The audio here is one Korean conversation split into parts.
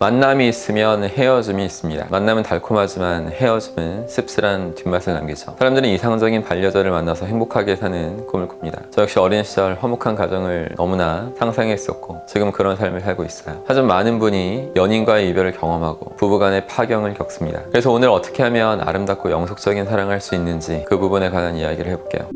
만남이 있으면 헤어짐이 있습니다. 만남은 달콤하지만 헤어짐은 씁쓸한 뒷맛을 남기죠. 사람들은 이상적인 반려자를 만나서 행복하게 사는 꿈을 꿉니다. 저 역시 어린 시절 화목한 가정을 너무나 상상했었고 지금 그런 삶을 살고 있어요. 하지만 많은 분이 연인과의 이별을 경험하고 부부간의 파경을 겪습니다. 그래서 오늘 어떻게 하면 아름답고 영속적인 사랑을 할 수 있는지 그 부분에 관한 이야기를 해볼게요.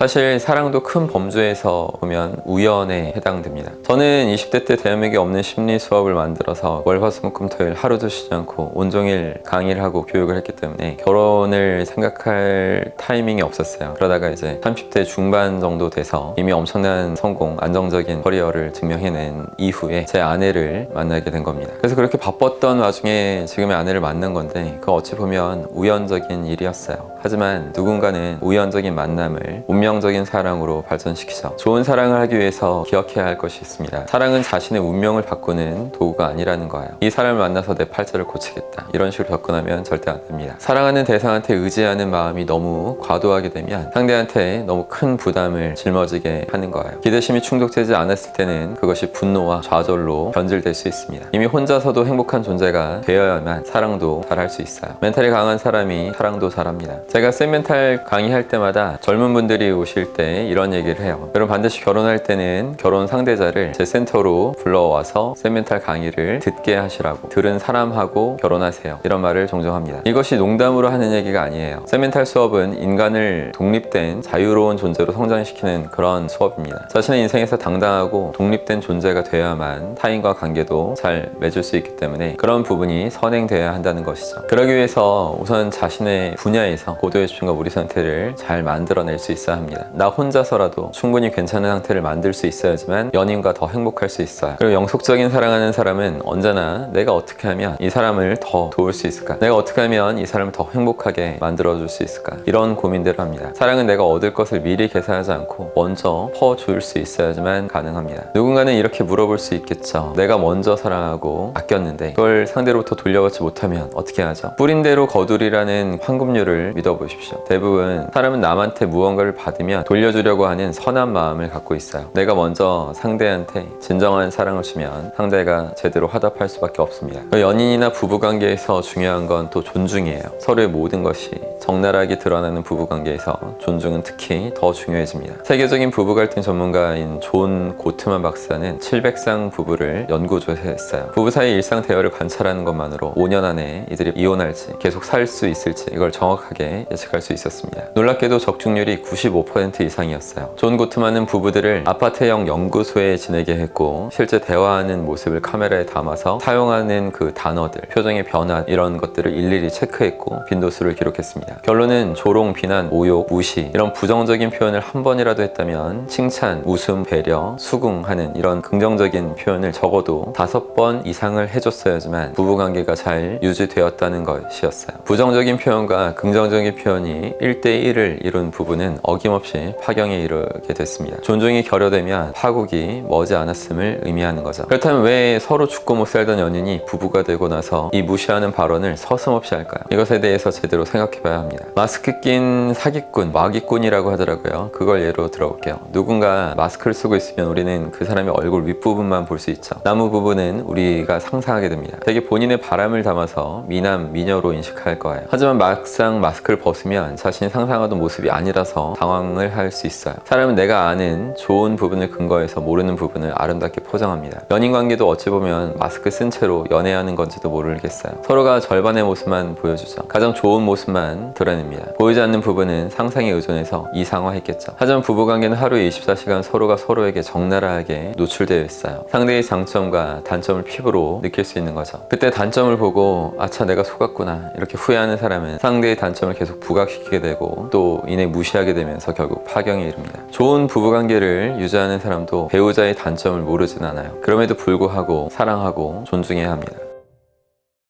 사실 사랑도 큰 범주에서 보면 우연에 해당됩니다. 저는 20대 때 대한민국에 없는 심리 수업을 만들어서 월화수목금토일 하루도 쉬지 않고 온종일 강의를 하고 교육을 했기 때문에 결혼을 생각할 타이밍이 없었어요. 그러다가 이제 30대 중반 정도 돼서 이미 엄청난 성공, 안정적인 커리어를 증명해낸 이후에 제 아내를 만나게 된 겁니다. 그래서 그렇게 바빴던 와중에 지금의 아내를 만난 건데 그 어찌 보면 우연적인 일이었어요. 하지만 누군가는 우연적인 만남을 운명 적인 사랑으로 발전시키죠. 좋은 사랑을 하기 위해서 기억해야 할 것이 있습니다. 사랑은 자신의 운명을 바꾸는 도구가 아니라는 거예요. 이 사람을 만나서 내 팔자를 고치겠다. 이런 식으로 접근하면 절대 안 됩니다. 사랑하는 대상한테 의지하는 마음이 너무 과도하게 되면 상대한테 너무 큰 부담을 짊어지게 하는 거예요. 기대심이 충족되지 않았을 때는 그것이 분노와 좌절로 변질될 수 있습니다. 이미 혼자서도 행복한 존재가 되어야만 사랑도 잘할 수 있어요. 멘탈이 강한 사람이 사랑도 잘합니다. 제가 센 멘탈 강의할 때마다 젊은 분들이 오실 때 이런 얘기를 해요. 여러분 반드시 결혼할 때는 결혼 상대자를 제 센터로 불러와서 센 멘탈 강의를 듣게 하시라고 들은 사람하고 결혼하세요. 이런 말을 종종 합니다. 이것이 농담으로 하는 얘기가 아니에요. 센 멘탈 수업은 인간을 독립된 자유로운 존재로 성장시키는 그런 수업입니다. 자신의 인생에서 당당하고 독립된 존재가 되어야만 타인과 관계도 잘 맺을 수 있기 때문에 그런 부분이 선행되어야 한다는 것이죠. 그러기 위해서 우선 자신의 분야에서 고도의 집중과 우리 상태를 잘 만들어낼 수 있어야 합니다. 나 혼자서라도 충분히 괜찮은 상태를 만들 수 있어야지만 연인과 더 행복할 수 있어요. 그리고 영속적인 사랑하는 사람은 언제나 내가 어떻게 하면 이 사람을 더 도울 수 있을까? 내가 어떻게 하면 이 사람을 더 행복하게 만들어줄 수 있을까? 이런 고민들을 합니다. 사랑은 내가 얻을 것을 미리 계산하지 않고 먼저 퍼줄 수 있어야지만 가능합니다. 누군가는 이렇게 물어볼 수 있겠죠. 내가 먼저 사랑하고 아꼈는데 그걸 상대로부터 돌려받지 못하면 어떻게 하죠? 뿌린 대로 거두리라는 황금률을 믿어보십시오. 대부분 사람은 남한테 무언가를 받 으면 돌려주려고 하는 선한 마음을 갖고 있어요. 내가 먼저 상대한테 진정한 사랑을 주면 상대가 제대로 화답할 수밖에 없습니다. 그 연인이나 부부관계에서 중요한 건 또 존중이에요. 서로의 모든 것이 적나라하게 드러나는 부부관계에서 존중은 특히 더 중요해집니다. 세계적인 부부 갈등 전문가인 존 고트만 박사는 700상 부부를 연구조사했어요. 부부 사이 일상 대화를 관찰하는 것만으로 5년 안에 이들이 이혼할지 계속 살 수 있을지 이걸 정확하게 예측할 수 있었습니다. 놀랍게도 적중률이 95% 이상이었어요. 존 고트만은 부부들을 아파트형 연구소에 지내게 했고 실제 대화하는 모습을 카메라에 담아서 사용하는 그 단어들, 표정의 변화 이런 것들을 일일이 체크했고 빈도수를 기록했습니다. 결론은 조롱, 비난, 모욕, 무시 이런 부정적인 표현을 한 번이라도 했다면 칭찬, 웃음, 배려, 수긍하는 이런 긍정적인 표현을 적어도 다섯 번 이상을 해줬어야지만 부부관계가 잘 유지되었다는 것이었어요. 부정적인 표현과 긍정적인 표현이 1대1을 이룬 부부는 어김 없이 파경에 이르게 됐습니다. 존중이 결여되면 파국이 머지 않았음을 의미하는 거죠. 그렇다면 왜 서로 죽고 못 살던 연인이 부부가 되고 나서 이 무시하는 발언을 서슴없이 할까요? 이것에 대해서 제대로 생각해 봐야 합니다. 마스크 낀 사기꾼, 마기꾼이라고 하더라고요. 그걸 예로 들어볼게요. 누군가 마스크를 쓰고 있으면 우리는 그 사람의 얼굴 윗부분만 볼 수 있죠. 나무 부분은 우리가 상상하게 됩니다. 되게 본인의 바람을 담아서 미남, 미녀로 인식할 거예요. 하지만 막상 마스크를 벗으면 자신이 상상하던 모습이 아니라서 당황 을 할 수 있어요. 사람은 내가 아는 좋은 부분을 근거해서 모르는 부분을 아름답게 포장합니다. 연인 관계도 어찌 보면 마스크 쓴 채로 연애하는 건지도 모르겠어요. 서로가 절반의 모습만 보여주죠. 가장 좋은 모습만 드러냅니다. 보이지 않는 부분은 상상에 의존해서 이상화했겠죠. 하지만 부부관계는 하루에 24시간 서로가 서로에게 적나라하게 노출되어 있어요. 상대의 장점과 단점을 피부로 느낄 수 있는 거죠. 그때 단점을 보고 아차 내가 속았구나 이렇게 후회하는 사람은 상대의 단점을 계속 부각시키게 되고 또 이내 무시하게 되면 서 결국 파경에 이릅니다. 좋은 부부관계를 유지하는 사람도 배우자의 단점을 모르진 않아요. 그럼에도 불구하고 사랑하고 존중해야 합니다.